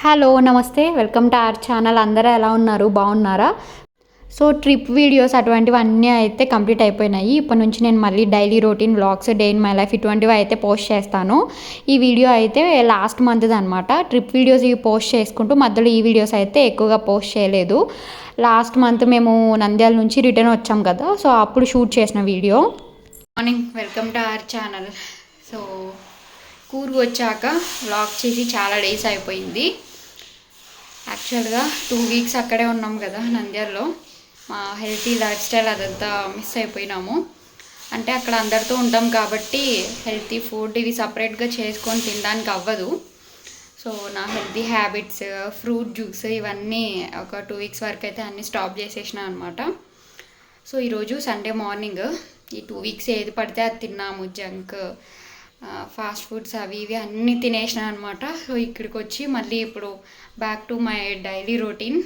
Hello నమస్తే. Welcome to our channel అందరూ ఎలా ఉన్నారు? బాగున్నారా? సో ట్రిప్ వీడియోస్ అటువంటివి అన్నీ అయితే కంప్లీట్ అయిపోయినాయి. ఇప్పటి నుంచి నేను మళ్ళీ daily routine vlogs day in my life ఇటువంటివి అయితే పోస్ట్ చేస్తాను. ఈ వీడియో అయితే లాస్ట్ మంత్ది అనమాట ట్రిప్ వీడియోస్ ఇవి పోస్ట్ చేసుకుంటూ మధ్యలో ఈ వీడియోస్ అయితే ఎక్కువగా పోస్ట్ చేయలేదు. లాస్ట్ మంత్ మేము నంద్యాల నుంచి రిటర్న్ వచ్చాం కదా. సో అప్పుడు షూట్ చేసిన video morning welcome to our channel so కూరు వచ్చాక వ్లాగ్ చేసి చాలా డేస్ అయిపోయింది. యాక్చువల్గా టూ వీక్స్ అక్కడే ఉన్నాం కదా నంద్యాలలో. మా హెల్తీ లైఫ్ స్టైల్ అదంతా మిస్ అయిపోయినాము. అంటే అక్కడ అందరితో ఉంటాం కాబట్టి హెల్తీ ఫుడ్ ఇవి సపరేట్గా చేసుకొని తినడానికి అవ్వదు. సో నా హెల్తీ హ్యాబిట్స్ ఫ్రూట్ జ్యూస్ ఇవన్నీ ఒక టూ వీక్స్ వరకు అయితే అన్నీ స్టాప్ చేసేసిన అనమాట సో ఈరోజు సండే మార్నింగ్ ఈ టూ వీక్స్ ఏది పడితే అది తిన్నాము జంక్ ఫాస్ట్ ఫుడ్స్ అవి ఇవి అన్నీ తినేసిన అనమాట సో ఇక్కడికి వచ్చి మళ్ళీ ఇప్పుడు back to my daily routine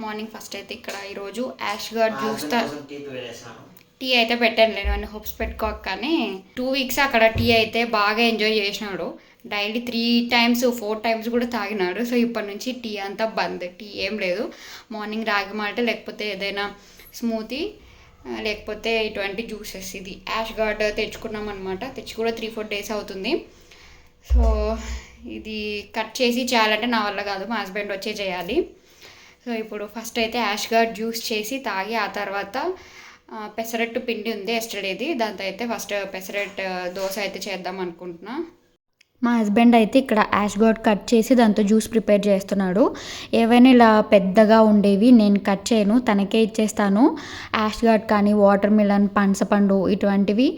morning first అయితే ఇక్కడ ఈరోజు యాష్ గార్డ్ జ్యూస్ టీ అయితే పెట్టాను నేను అని హోప్స్ పెట్టుకోక కానీ టూ వీక్స్ అక్కడ టీ అయితే బాగా ఎంజాయ్ చేసినాడు. Daily three times four times కూడా తాగినాడు. సో ఇప్పటి నుంచి టీ అంతా బంద్. టీ ఏం లేదు. మార్నింగ్ రాగి మాల్ట్ లేకపోతే ఏదైనా స్మూతీ లేకపోతే ఇటువంటి జ్యూసెస్ ఇది. యాష్ గార్డ్ తెచ్చుకున్నాం అనమాట తెచ్చి కూడా త్రీ ఫోర్ డేస్ అవుతుంది. సో ఇది కట్ చేసి చేయాలంటే నా వల్ల కాదు మా హస్బెండ్ వచ్చే చేయాలి. సో ఇప్పుడు ఫస్ట్ అయితే యాష్ గార్డ్ జ్యూస్ చేసి తాగి ఆ తర్వాత పెసరట్టు పిండి ఉంది ఎస్టర్డేది దాంతో అయితే ఫస్ట్ పెసరట్ దోశ అయితే చేద్దాం అనుకుంటున్నా. మా హస్బెండ్ అయితే ఇక్కడ యాష్ గార్డ్ కట్ చేసి దాంతో జ్యూస్ ప్రిపేర్ చేస్తున్నాడు. ఏవైనా ఇలా పెద్దగా ఉండేవి నేను కట్ చేయను తనకే ఇచ్చేస్తాను. యాష్ గార్డ్ కానీ వాటర్ మిలన్ పనసపండు ఇటువంటివి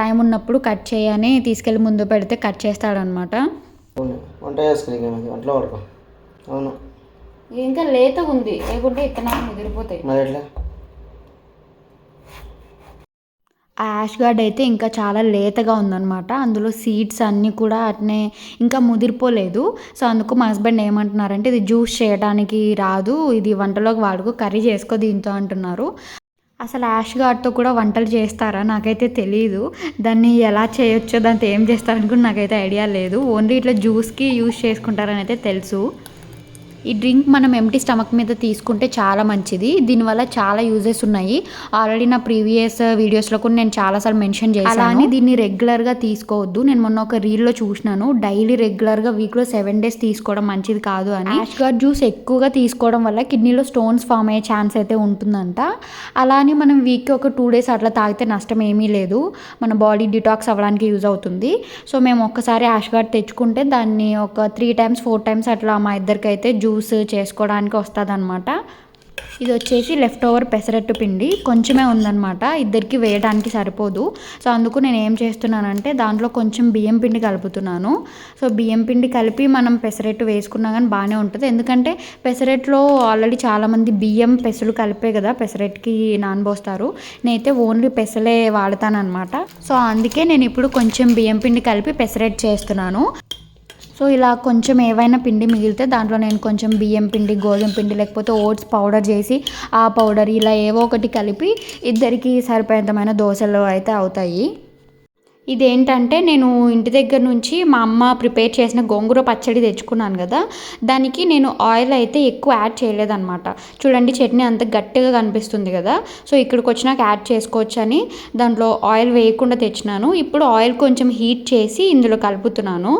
టైం ఉన్నప్పుడు కట్ చేయని తీసుకెళ్ళి ముందు పెడితే కట్ చేస్తాడనమాట వంట అవును. ఇంకా లేత ఉంది లేకుంటే ఇత్తనాలు ముదిరిపోతాయి మరి ఎట్లా ఆ యాష్ గార్డ్ అయితే ఇంకా చాలా లేతగా ఉందన్నమాట. అందులో సీడ్స్ అన్నీ కూడా అట్నే ఇంకా ముదిరిపోలేదు. సో అందుకు మా హస్బెండ్ ఏమంటున్నారంటే ఇది జ్యూస్ చేయడానికి రాదు. ఇది వంటలోకి వాడుకో కర్రీ చేసుకో దీంతో అంటున్నారు. అసలు యాష్ గార్డ్తో కూడా వంటలు చేస్తారా? నాకైతే తెలియదు దాన్ని ఎలా చేయొచ్చో దాంతో ఏం చేస్తారని కూడా నాకైతే ఐడియా లేదు. ఓన్లీ ఇట్లా జ్యూస్కి యూస్ చేసుకుంటారని అయితే తెలుసు. ఈ డ్రింక్ మనం ఎంటీ స్టమక్ మీద తీసుకుంటే చాలా మంచిది. దీనివల్ల చాలా యూజెస్ ఉన్నాయి. ఆల్రెడీ నా ప్రీవియస్ వీడియోస్లో కూడా నేను చాలాసార్లు మెన్షన్ చేశాను. అని దీన్ని రెగ్యులర్గా తీసుకోవద్దు. నేను మొన్న ఒక రీల్లో చూసినాను. డైలీ రెగ్యులర్గా వీక్లో సెవెన్ డేస్ తీసుకోవడం మంచిది కాదు అని. గార్డ్ జ్యూస్ ఎక్కువగా తీసుకోవడం వల్ల కిడ్నీలో స్టోన్స్ ఫామ్ అయ్యే ఛాన్స్ అయితే ఉంటుందంట. అలా అని మనం వీక్కి ఒక టూ డేస్ అట్లా తాగితే నష్టం ఏమీ లేదు. మన బాడీ డిటాక్స్ అవ్వడానికి యూజ్ అవుతుంది. సో మేము ఒక్కసారి యాష్ గార్డ్ తెచ్చుకుంటే దాన్ని ఒక త్రీ టైమ్స్ ఫోర్ టైమ్స్ అట్లా మా ఇద్దరికి అయితే జ్యూస్ చేసుకోవడానికి వస్తుంది ఇది వచ్చేసి లెఫ్ట్ ఓవర్ పెసరట్టు పిండి. కొంచెమే ఉందన్నమాట. ఇద్దరికి వేయడానికి సరిపోదు. సో అందుకు నేను ఏం చేస్తున్నానంటే దాంట్లో కొంచెం బియ్యం పిండి కలుపుతున్నాను. సో బియ్యం పిండి కలిపి మనం పెసరట్టు వేసుకున్నా కానీ బాగానే ఉంటుంది. ఎందుకంటే పెసరట్లో ఆల్రెడీ చాలామంది బియ్యం పెసలు కలిపే కదా పెసరట్టుకి నానబోస్తారు. నేనైతే ఓన్లీ పెసలే వాడతానన్నమాట. సో అందుకే నేను ఇప్పుడు కొంచెం బియ్యం పిండి కలిపి పెసరట్టు చేస్తున్నాను. సో ఇలా కొంచెం ఏవైనా పిండి మిగిలితే దాంట్లో నేను కొంచెం బియ్యం పిండి గోధుమ పిండి లేకపోతే ఓట్స్ పౌడర్ చేసి ఆ పౌడర్ ఇలా ఏవో ఒకటి కలిపి ఇద్దరికి సరిపోయేంతమైన దోశలు అయితే అవుతాయి. ఇదేంటంటే నేను ఇంటి దగ్గర నుంచి మా అమ్మ ప్రిపేర్ చేసిన గోంగూర పచ్చడి తెచ్చుకున్నాను కదా దానికి నేను ఆయిల్ అయితే ఎక్కువ యాడ్ చేయలేదన్నమాట. చూడండి చట్నీ అంత గట్టిగా కనిపిస్తుంది కదా సో ఇక్కడికి వచ్చినాక యాడ్ చేసుకోవచ్చు అని దాంట్లో ఆయిల్ వేయకుండా తెచ్చినాను. ఇప్పుడు ఆయిల్ కొంచెం హీట్ చేసి ఇందులో కలుపుతున్నాను.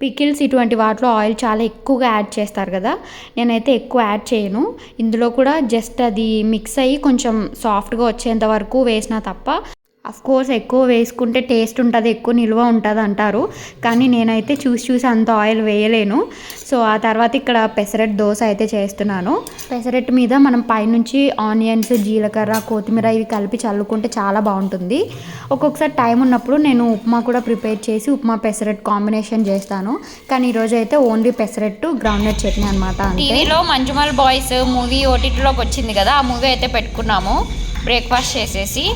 పికిల్స్ ఇటువంటి వాటిలో ఆయిల్ చాలా ఎక్కువగా యాడ్ చేస్తారు కదా. నేనైతే ఎక్కువ యాడ్ చేయను. ఇందులో కూడా జస్ట్ అది మిక్స్ అయ్యి కొంచెం సాఫ్ట్గా వచ్చేంత వరకు వేసినా తప్ప కోర్స్ ఎక్కువ వేసుకుంటే టేస్ట్ ఉంటుంది ఎక్కువ నిల్వ ఉంటుంది అంటారు. కానీ నేనైతే చూసి చూసి అంత ఆయిల్ వేయలేను. సో ఆ తర్వాత ఇక్కడ పెసరట్ దోశ అయితే చేస్తున్నాను. పెసరెట్ మీద మనం పైనుంచి ఆనియన్స్ జీలకర్ర కొత్తిమీర ఇవి కలిపి చల్లుకుంటే చాలా బాగుంటుంది. ఒక్కొక్కసారి టైం ఉన్నప్పుడు నేను ఉప్మా కూడా ప్రిపేర్ చేసి ఉప్మా పెసరెట్ కాంబినేషన్ చేస్తాను. కానీ ఈరోజు అయితే ఓన్లీ పెసరట్టు గ్రౌండ్నట్ చట్నీ అనమాట టీవీలో మంజుమల్ బాయ్స్ మూవీ ఓటీటీలోకి వచ్చింది కదా ఆ మూవీ అయితే పెట్టుకున్నాము. బ్రేక్ఫాస్ట్ చేసేసి.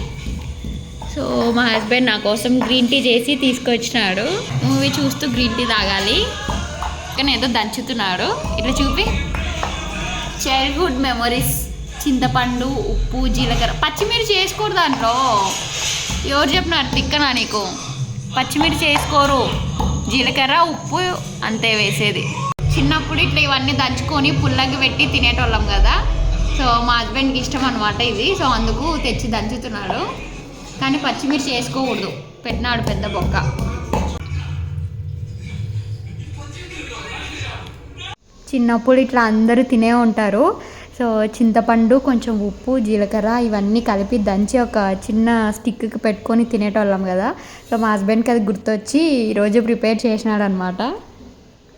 సో మా హస్బెండ్ నా కోసం గ్రీన్ టీ చేసి తీసుకొచ్చినాడు. మూవీ చూస్తూ గ్రీన్ టీ తాగాలి. కానీ ఏదో దంచుతున్నాడు. ఇట్లా చూపి. చైల్డ్హుడ్ మెమరీస్ చింతపండు ఉప్పు జీలకర్ర. పచ్చిమిర్చి వేసుకోరు దాంట్లో. ఎవరు చెప్పినారు? తిక్కనా నీకు? పచ్చిమిర్చి వేసుకోరు. జీలకర్ర ఉప్పు అంతే వేసేది. చిన్నప్పుడు ఇట్లా ఇవన్నీ దంచుకొని పుల్లకి పెట్టి తినేటోళ్ళం కదా. సో మా హస్బెండ్కి ఇష్టం అనమాట ఇది. సో అందుకు తెచ్చి దంచుతున్నాడు. కానీ పచ్చిమిర్చి వేసుకోకూడదు. పెట్టినాడు పెద్ద బొక్క. చిన్నప్పుడు ఇట్లా అందరూ తినే ఉంటారు. సో చింతపండు కొంచెం ఉప్పు జీలకర్ర ఇవన్నీ కలిపి దంచి ఒక చిన్న స్టిక్కి పెట్టుకొని తినేటోళ్ళం కదా. సో మా హస్బెండ్కి అది గుర్తొచ్చి ఈరోజు ప్రిపేర్ చేసినాడు అనమాట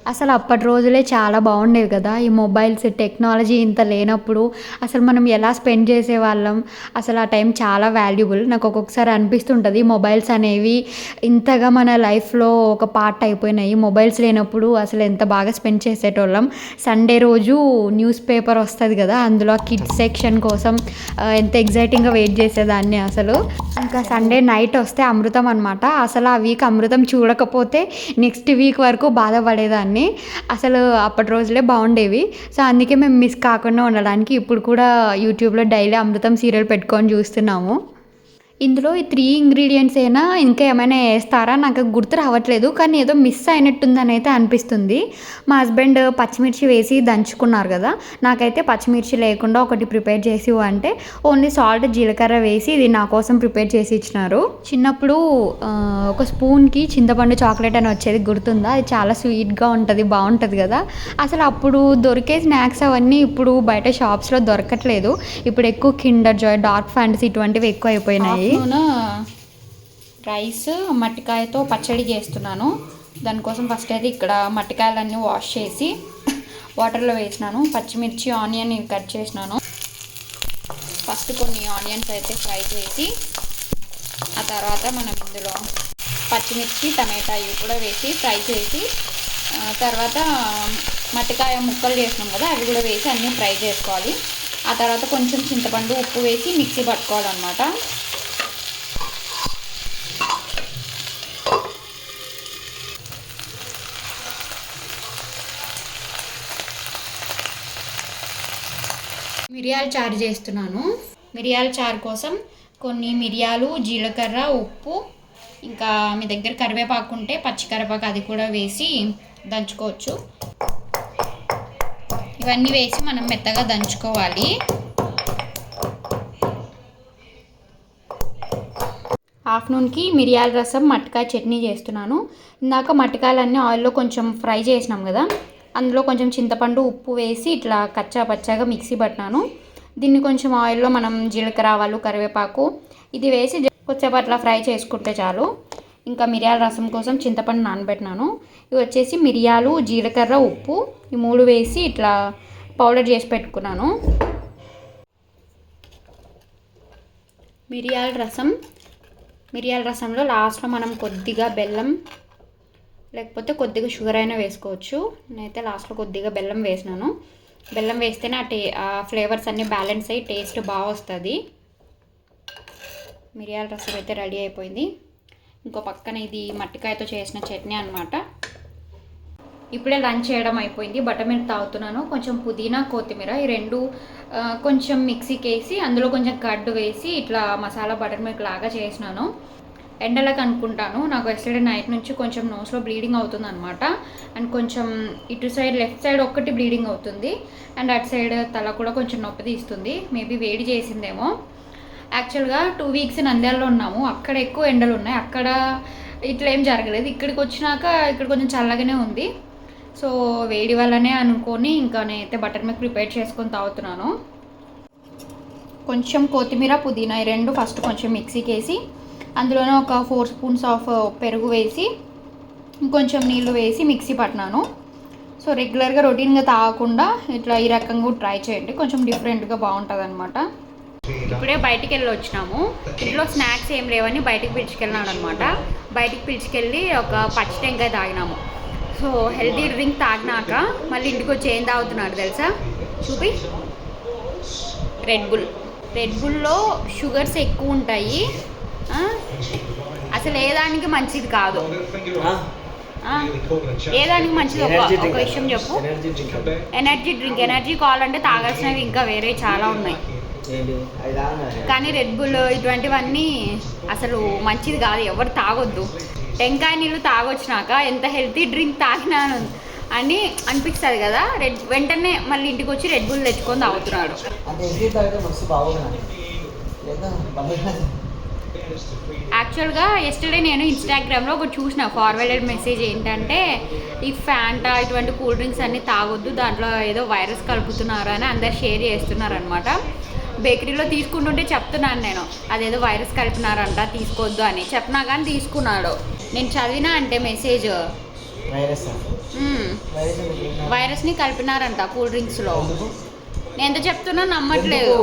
అసలు అప్పటి రోజులే చాలా బాగుండేవి కదా. ఈ మొబైల్స్ టెక్నాలజీ ఇంత లేనప్పుడు అసలు మనం ఎలా స్పెండ్ చేసేవాళ్ళం? అసలు ఆ టైం చాలా వాల్యుబుల్. నాకు ఒక్కొక్కసారి అనిపిస్తుంటుంది మొబైల్స్ అనేవి ఇంతగా మన లైఫ్లో ఒక పార్ట్ అయిపోయినాయి. మొబైల్స్ లేనప్పుడు అసలు ఎంత బాగా స్పెండ్ చేసేటోళ్ళం? సండే రోజు న్యూస్ పేపర్ వస్తుంది కదా అందులో కిడ్స్ సెక్షన్ కోసం ఎంత ఎగ్జైటింగ్గా వెయిట్ చేసేదాన్ని అసలు. ఇంకా సండే నైట్ వస్తే అమృతం అనమాట అసలు ఆ వీక్ అమృతం చూడకపోతే నెక్స్ట్ వీక్ వరకు బాధపడేదాన్ని. అసలు అప్పటి రోజులే బాగుండేవి. సో అందుకే మేము మిస్ కాకుండా ఉండడానికి ఇప్పుడు కూడా యూట్యూబ్లో డైలీ అమృతం సీరియల్ పెట్టుకొని చూస్తున్నాము. ఇందులో ఈ త్రీ ఇంగ్రీడియంట్స్ అయినా ఇంకా ఏమైనా వేస్తారా? నాకు గుర్తు రావట్లేదు కానీ ఏదో మిస్ అయినట్టుందని అయితే అనిపిస్తుంది. మా హస్బెండ్ పచ్చిమిర్చి వేసి దంచుకున్నారు కదా. నాకైతే పచ్చిమిర్చి లేకుండా ఒకటి ప్రిపేర్ చేసి అంటే ఓన్లీ సాల్ట్ జీలకర్ర వేసి ఇది నా కోసం ప్రిపేర్ చేసి ఇచ్చినారు. చిన్నప్పుడు ఒక స్పూన్కి చింతపండు చాక్లెట్ అని వచ్చేది గుర్తుందా? అది చాలా స్వీట్గా ఉంటుంది బాగుంటుంది కదా. అసలు అప్పుడు దొరికే స్నాక్స్ అవన్నీ ఇప్పుడు బయట షాప్స్లో దొరకట్లేదు. ఇప్పుడు ఎక్కువ కిండర్ జాయ్ డార్క్ ఫ్యాంటసీ ఇటువంటివి ఎక్కువ అయిపోయినాయి ఆఫ్టర్నూన్ రైస్ మట్టికాయతో పచ్చడి చేస్తున్నాను. దానికోసం ఫస్ట్ అయితే ఇక్కడ మట్టికాయలన్నీ వాష్ చేసి వాటర్లో వేసినాను. పచ్చిమిర్చి ఆనియన్ కట్ చేసినాను. ఫస్ట్ కొన్ని ఆనియన్స్ అయితే ఫ్రై చేసి ఆ తర్వాత మనం ఇందులో పచ్చిమిర్చి టమాటా ఇవి కూడా వేసి ఫ్రై చేసి తర్వాత మట్టికాయ ముక్కలు చేసినాం కదా అవి కూడా వేసి అన్నీ ఫ్రై చేసుకోవాలి. ఆ తర్వాత కొంచెం చింతపండు ఉప్పు వేసి మిక్సీ పట్టుకోవాలన్నమాట. మిరియాల చారు చేస్తున్నాను. మిరియాల చారు కోసం కొన్ని మిరియాలు జీలకర్ర ఉప్పు ఇంకా మీ దగ్గర కరివేపాకు ఉంటే పచ్చికరివేపాకు అది కూడా వేసి దంచుకోవచ్చు. ఇవన్నీ వేసి మనం మెత్తగా దంచుకోవాలి. ఆఫ్టర్నూన్కి మిరియాల రసం మట్టికాయ చట్నీ చేస్తున్నాను. ఇందాక మట్టికాయలన్నీ ఆయిల్లో కొంచెం ఫ్రై చేసినాం కదా అందులో కొంచెం చింతపండు ఉప్పు వేసి ఇట్లా కచ్చా పచ్చాగా మిక్సీ పట్టినాను. దీన్ని కొంచెం ఆయిల్లో మనం జీలకర్ర ఆవాలు కరివేపాకు ఇది వేసి జ- కొద్దిసేపు అట్లా ఫ్రై చేసుకుంటే చాలు. ఇంకా మిరియాల రసం కోసం చింతపండు నానబెట్టినాను. ఇవి వచ్చేసి మిరియాలు జీలకర్ర ఉప్పు ఈ మూడు వేసి ఇట్లా పౌడర్ చేసి పెట్టుకున్నాను. మిరియాల రసం మిరియాల రసంలో లాస్ట్లో మనం కొద్దిగా బెల్లం లేకపోతే కొద్దిగా షుగర్ అయినా వేసుకోవచ్చు. నేనైతే లాస్ట్లో కొద్దిగా బెల్లం వేసినాను. బెల్లం వేస్తేనే ఆ టే ఆ ఫ్లేవర్స్ అన్నీ బ్యాలెన్స్ అయ్యి టేస్ట్ బాగా వస్తుంది. మిరియాల రసం అయితే రెడీ అయిపోయింది. ఇంకో పక్కన ఇది మట్టికాయతో చేసిన చట్నీ అనమాట ఇప్పుడే లంచ్ చేయడం అయిపోయింది. బటర్ తాగుతున్నాను. కొంచెం పుదీనా కొత్తిమీర ఈ రెండు కొంచెం మిక్సీకి వేసి అందులో కొంచెం కడ్డు వేసి ఇట్లా మసాలా బటర్మిల్క్ లాగా చేసినాను. ఎండలకు అనుకుంటాను. నాకు ఎస్టర్డే నైట్ నుంచి కొంచెం నోస్లో బ్లీడింగ్ అవుతుంది అనమాట అండ్ కొంచెం ఇటు సైడ్ లెఫ్ట్ సైడ్ ఒక్కటి బ్లీడింగ్ అవుతుంది. అండ్ అటు సైడ్ తల కూడా కొంచెం నొప్పి తీస్తుంది. మేబీ వేడి చేసిందేమో. యాక్చువల్గా టూ వీక్స్ నంద్యాలలో ఉన్నాము. అక్కడ ఎక్కువ ఎండలు ఉన్నాయి. అక్కడ ఇట్లా ఏం జరగలేదు. ఇక్కడికి వచ్చినాక ఇక్కడ కొంచెం చల్లగానే ఉంది. సో వేడి వల్లనే అనుకొని ఇంకా నేనైతే బటర్ మిల్క్ ప్రిపేర్ చేసుకొని తాగుతున్నాను. కొంచెం కొత్తిమీర పుదీనా ఈ రెండు ఫస్ట్ కొంచెం మిక్సీకి వేసి అందులోనే ఒక ఫోర్ స్పూన్స్ ఆఫ్ పెరుగు వేసి ఇంకొంచెం నీళ్ళు వేసి మిక్సీ పట్టినాను. సో రెగ్యులర్గా రొటీన్గా తాగకుండా ఇట్లా ఈ రకంగా ట్రై చేయండి. కొంచెం డిఫరెంట్గా బాగుంటుంది అనమాట ఇప్పుడే బయటికి వెళ్ళి వచ్చినాము ఇంట్లో స్నాక్స్ ఏం లేవని బయటికి పిలుచుకెళ్ళినాడు అనమాట బయటికి పిలుచుకెళ్ళి ఒక పచ్చి టెంకాయ తాగినాము. సో హెల్తీ డ్రింక్ తాగినాక మళ్ళీ ఇంటికి వచ్చి ఏం తాగుతున్నాడు తెలుసా? చూపి. రెడ్ బుల్ రెడ్ బుల్లో షుగర్స్ ఎక్కువ ఉంటాయి అసలు ఏ దానికి మంచిది కాదు. ఆ? ఏ దానికి మంచిది? ఒక విషయం చెప్పు. ఎనర్జీ డ్రింక్ ఎనర్జీ కావాలంటే తాగాల్సినవి ఇంకా వేరే చాలా ఉన్నాయి. కానీ రెడ్ బుల్ ఇటువంటివన్నీ అసలు మంచిది కాదు. ఎవరు తాగొద్దు. టెంకాయ నీళ్ళు తాగొచ్చినాక ఎంత హెల్తీ డ్రింక్ తాగినా అని అనిపిస్తుంది కదా. రెడ్ వెంటనే మళ్ళీ ఇంటికి వచ్చి రెడ్ బుల్ తెచ్చుకొని తాగుతున్నాడు. యాక్చువల్గా ఎస్టర్డే నేను ఇన్స్టాగ్రామ్లో ఒకటి చూసిన ఫార్వర్డెడ్ మెసేజ్ ఏంటంటే ఈ ఫ్యాంటా ఇటువంటి కూల్ డ్రింక్స్ అన్ని తాగొద్దు దాంట్లో ఏదో వైరస్ కలుపుతున్నారు అని అందరు షేర్ చేస్తున్నారు అనమాట బేకరీలో తీసుకుంటుంటే చెప్తున్నాను నేను అదేదో వైరస్ కలిపినారంట తీసుకోవద్దు అని. చెప్పినా కానీ తీసుకున్నాడు. నేను చదివినా అంటే మెసేజ్? వైరస్ని కలిపినారంట కూల్ డ్రింక్స్లో? నేను ఎంత చెప్తున్నా నమ్మట్లేదు.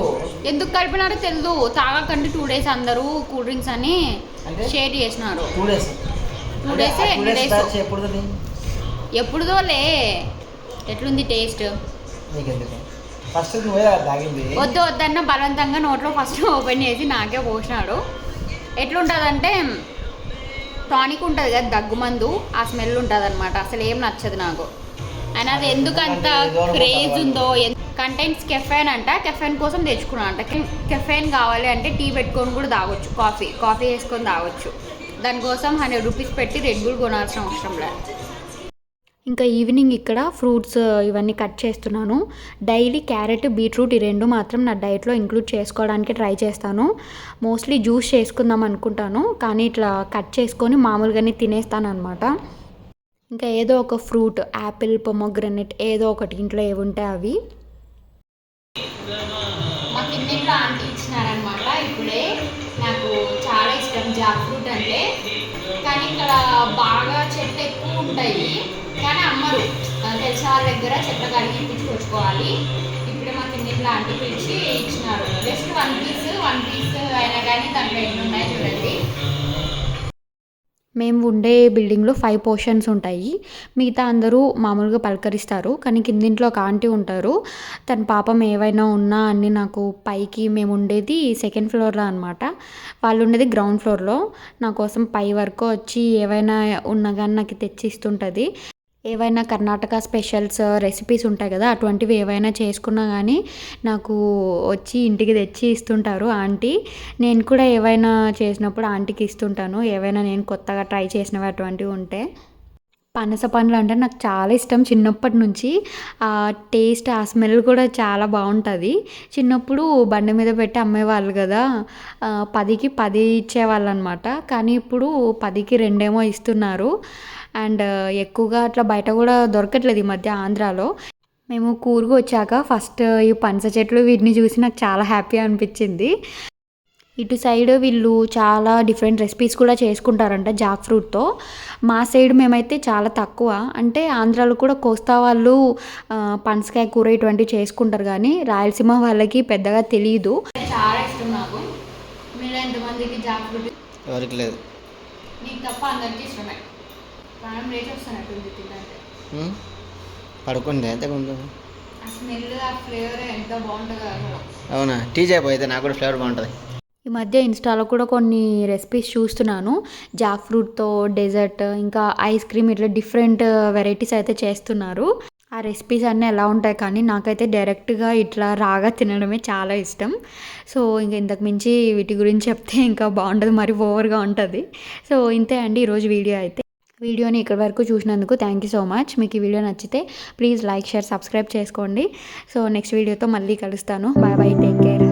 ఎందుకు? కలిపినారో తెలియదు తాగకండి టూ డేస్ అందరూ కూల్ డ్రింక్స్ అని? షేర్ చేసినారు. Two days. Two days two days ఎప్పుడుదోలే ఎట్లుంది టేస్ట్? ఫస్ట్ వద్దు వద్దన్న బలవంతంగా నోట్లో ఫస్ట్ ఓపెన్ చేసి నాకే పోసినాడు. ఎట్లుంటుందంటే టానిక్ ఉంటుంది కదా దగ్గు మందు ఆ స్మెల్ ఉంటుంది అనమాట అసలు ఏం నచ్చదు నాకు. అండ్ అది ఎందుకు అంత క్రేజ్ ఉందో కంటెంట్స్ కెఫెన్ అంట. కెఫెన్ కోసం తెచ్చుకున్నాను అంట. కెఫెన్ కావాలి అంటే టీ పెట్టుకొని కూడా తాగొచ్చు. కాఫీ కాఫీ వేసుకొని తాగొచ్చు. దానికోసం హండ్రెడ్ రూపీస్ పెట్టి రెడ్ బుల్ కొనాల్సిన అవసరం లేదు. ఇంకా ఈవినింగ్ ఇక్కడ ఫ్రూట్స్ ఇవన్నీ కట్ చేస్తున్నాను. డైలీ క్యారెట్ బీట్రూట్ ఈ రెండు మాత్రం నా డైట్లో ఇంక్లూడ్ చేసుకోవడానికి ట్రై చేస్తాను. మోస్ట్లీ జ్యూస్ చేసుకుందాం అనుకుంటాను. కానీ ఇట్లా కట్ చేసుకొని మామూలుగానే తినేస్తాను అనమాట ఇంకా ఏదో ఒక ఫ్రూట్ యాపిల్ పొమోగ్రనెట్ ఏదో ఒకటి ఇంట్లో ఏవి ఉంటాయి అవి. తెలిసిన వాళ్ళ దగ్గర చెట్ల కడిగి ఇప్పించుకొచ్చుకోవాలి ఇప్పుడే మా కిందట్లో ఆంటీ పిలిచి ఇచ్చినారు. Just one piece one piece అయినా కానీ దాంట్లో ఎన్ని ఉన్నాయి చూడండి. మేము ఉండే బిల్డింగ్లో ఫైవ్ పోర్షన్స్ ఉంటాయి. మిగతా అందరూ మామూలుగా పలకరిస్తారు. కానీ కిందింట్లో ఒక ఆంటీ ఉంటారు. తన పాపం ఏవైనా ఉన్నా అన్ని నాకు పైకి మేము ఉండేది సెకండ్ ఫ్లోర్లో అనమాట వాళ్ళు ఉండేది గ్రౌండ్ ఫ్లోర్లో నా కోసం పై వరకు వచ్చి ఏవైనా ఉన్నా కానీ నాకు తెచ్చిస్తుంటుంది. ఏవైనా కర్ణాటక స్పెషల్స్ రెసిపీస్ ఉంటాయి కదా అటువంటివి ఏవైనా చేసుకున్నా కానీ నాకు వచ్చి ఇంటికి తెచ్చి ఇస్తుంటారు ఆంటీ. నేను కూడా ఏవైనా చేసినప్పుడు ఆంటీకి ఇస్తుంటాను. ఏవైనా నేను కొత్తగా ట్రై చేసినవి అటువంటివి ఉంటే. పనస పండ్లు అంటే నాకు చాలా ఇష్టం చిన్నప్పటి నుంచి. ఆ టేస్ట్ ఆ స్మెల్ కూడా చాలా బాగుంటుంది. చిన్నప్పుడు బండి మీద పెట్టి అమ్మేవాళ్ళు కదా. పదికి పది ఇచ్చేవాళ్ళు అనమాట కానీ ఇప్పుడు పదికి రెండేమో ఇస్తున్నారు. అండ్ ఎక్కువగా అట్లా బయట కూడా దొరకట్లేదు ఈ మధ్య ఆంధ్రాలో. మేము కూరుకు వచ్చాక ఫస్ట్ ఈ పనస చెట్లు వీటిని చూసి నాకు చాలా హ్యాపీ అనిపించింది. ఇటు సైడ్ వీళ్ళు చాలా డిఫరెంట్ రెసిపీస్ కూడా చేసుకుంటారంట జాక్ ఫ్రూట్తో మా సైడ్ మేమైతే చాలా తక్కువ. అంటే ఆంధ్రాలో కూడా కోస్తా వాళ్ళు పనసకాయ కూర ఇటువంటివి చేసుకుంటారు కానీ రాయలసీమ వాళ్ళకి పెద్దగా తెలియదు చాలా ఇష్టం నాకు. మీరు ఎంతమందికి జాక్ ఫ్రూట్ ఎవరికి లేదు. నీకు తప్ప అందరికీ ఇష్టమే. ప్రాణం లేచి వస్తున్నట్టుంది తింటే ఉం? పడుకుంది అయితే కొంచెం. ఆ స్మెల్ ఆ ఫ్లేవర్ ఎంత బాగుంటుందో అవునా? టీ చేయబోయితే నాకు కూడా ఫ్లేవర్ బాగుంటుంది. ఈ మధ్య ఇన్స్టాలో కూడా కొన్ని రెసిపీస్ చూస్తున్నాను. జాక్ ఫ్రూట్తో డెజర్ట్ ఇంకా ఐస్ క్రీమ్ ఇట్లా డిఫరెంట్ వెరైటీస్ అయితే చేస్తున్నారు. ఆ రెసిపీస్ అన్నీ ఎలా ఉంటాయి కానీ నాకైతే డైరెక్ట్గా ఇట్లా రాగా తినడమే చాలా ఇష్టం. సో ఇంక ఇంతకు మించి వీటి గురించి చెప్తే ఇంకా బాగుంటుంది మరి ఓవర్గా ఉంటుంది. సో ఇంతే అండి ఈరోజు వీడియో అయితే. వీడియోని ఇక్కడి వరకు చూసినందుకు థ్యాంక్ యూ సో మచ్ మీకు ఈ వీడియో నచ్చితే ప్లీజ్ లైక్ షేర్ సబ్స్క్రైబ్ చేసుకోండి. సో నెక్స్ట్ వీడియోతో మళ్ళీ కలుస్తాను. Bye bye take care